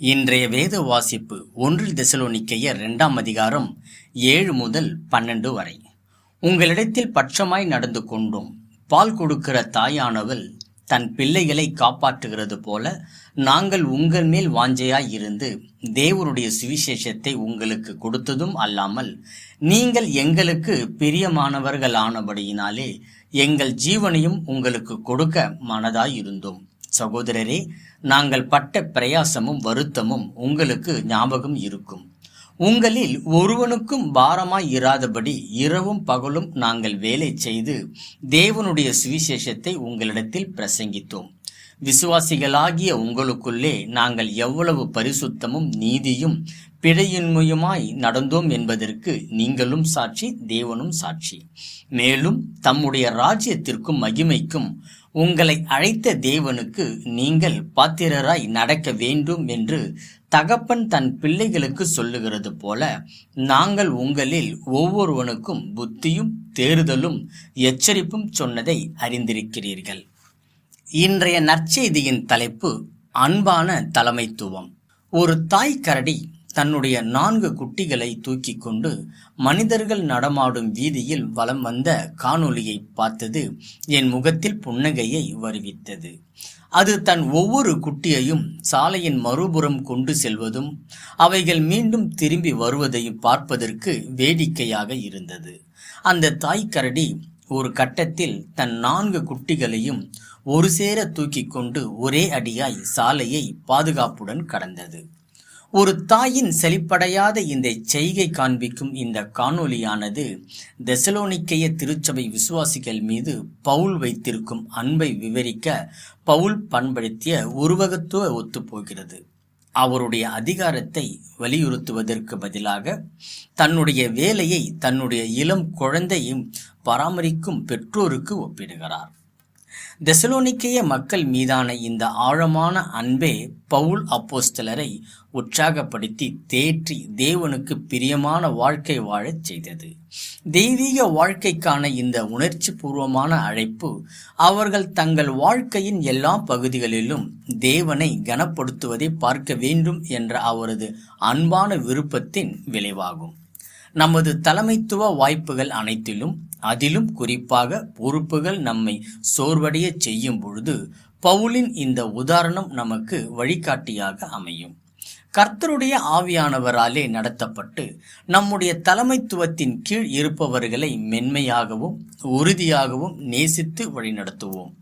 இன்றைய வேத வாசிப்பு ஒன்றில் தெசலோனிக்கையர் இரண்டாம் அதிகாரம் ஏழு முதல் பன்னெண்டு வரை. உங்களிடத்தில் பட்சமாய் நடந்து கொண்டோம். பால் கொடுக்கிற தாயானவள் தன் பிள்ளைகளை காப்பாற்றுகிறது போல நாங்கள் உங்கள் மேல் வாஞ்சையாய் இருந்து சுவிசேஷத்தை உங்களுக்கு கொடுத்ததும் அல்லாமல் நீங்கள் எங்களுக்கு பிரியமானவர்களானபடியினாலே எங்கள் ஜீவனையும் உங்களுக்கு கொடுக்க மனதாய் இருந்தோம் சகோதரரே நாங்கள் பட்ட பிரயாசமும் வருத்தமும் உங்களுக்கு ஞாபகம் இருக்கும். உங்களில் ஒருவனுக்கும் பாரமாய் இராதபடி இரவும் பகலும் நாங்கள் வேலை செய்து தேவனுடைய சுவிசேஷத்தை உங்களிடத்தில் பிரசங்கித்தோம். விசுவாசிகளாகிய உங்களுக்குள்ளே நாங்கள் எவ்வளவு பரிசுத்தமும் நீதியும் பிழையின்மையுமாய் நடந்தோம் என்பதற்கு நீங்களும் சாட்சி தேவனும் சாட்சி. மேலும் தம்முடைய ராஜ்யத்திற்கும் மகிமைக்கும் உங்களை அழைத்த தேவனுக்கு நீங்கள் பாத்திரராய் நடக்க வேண்டும் என்று தகப்பன் தன் பிள்ளைகளுக்கு சொல்லுகிறது போல நாங்கள் உங்களில் ஒவ்வொருவனுக்கும் புத்தியும் தேறுதலும் எச்சரிப்பும் சொன்னதை அறிந்திருக்கிறீர்கள். இன்றைய நற்செய்தியின் தலைப்பு அன்பான தலைமைத்துவம். ஒரு தாய் கரடி தன்னுடைய நான்கு குட்டிகளை தூக்கி கொண்டு மனிதர்கள் நடமாடும் வீதியில் வலம் வந்த காணொளியை பார்த்தது என் முகத்தில் புன்னகையை வருவித்தது. அது தன் ஒவ்வொரு குட்டியையும் சாலையின் மறுபுறம் கொண்டு செல்வதும் அவைகள் மீண்டும் திரும்பி வருவதையும் பார்ப்பதற்கு வேடிக்கையாக இருந்தது. அந்த தாய் கரடி ஒரு கட்டத்தில் தன் நான்கு குட்டிகளையும் ஒரு சேர தூக்கி கொண்டு ஒரே அடியாய் சாலையை பாதுகாப்புடன் கடந்தது. ஒரு தாயின் செழிப்படையாத இந்த செய்கை காண்பிக்கும் இந்த காணொலியானது தெசலோனிக்கைய திருச்சபை விசுவாசிகள் மீது பவுல் வைத்திருக்கும் அன்பை விவரிக்க பவுல் பண்படுத்திய உருவகத்துவ ஒத்துப்போகிறது. அவருடைய அதிகாரத்தை வலியுறுத்துவதற்கு பதிலாக தன்னுடைய வேலையை தன்னுடைய இளம் குழந்தையும் பராமரிக்கும் பெற்றோருக்கு ஒப்பிடுகிறார். தெசலோனிக்கைய மக்கள் மீதான இந்த ஆழமான அன்பே பவுல் அப்போஸ்தலரை உற்சாகப்படுத்தி தேற்றி தேவனுக்கு பிரியமான வாழ்க்கை வாழச் செய்தது. தெய்வீக வாழ்க்கைக்கான இந்த உணர்ச்சி பூர்வமான அழைப்பு அவர்கள் தங்கள் வாழ்க்கையின் எல்லா பகுதிகளிலும் தேவனை கனப்படுத்துவதை பார்க்க வேண்டும் என்ற அவரது அன்பான விருப்பத்தின் விளைவாகும். நமது தலைமைத்துவ வாய்ப்புகள் அனைத்திலும் அதிலும் குறிப்பாக பொறுப்புகள் நம்மை சோர்வடைய செய்யும் பொழுது பவுலின் இந்த உதாரணம் நமக்கு வழிகாட்டியாக அமையும். கர்த்தருடைய ஆவியானவராலே நடத்தப்பட்டு நம்முடைய தலைமைத்துவத்தின் கீழ் இருப்பவர்களை மென்மையாகவும் உறுதியாகவும் நேசித்து வழிநடத்துவோம்.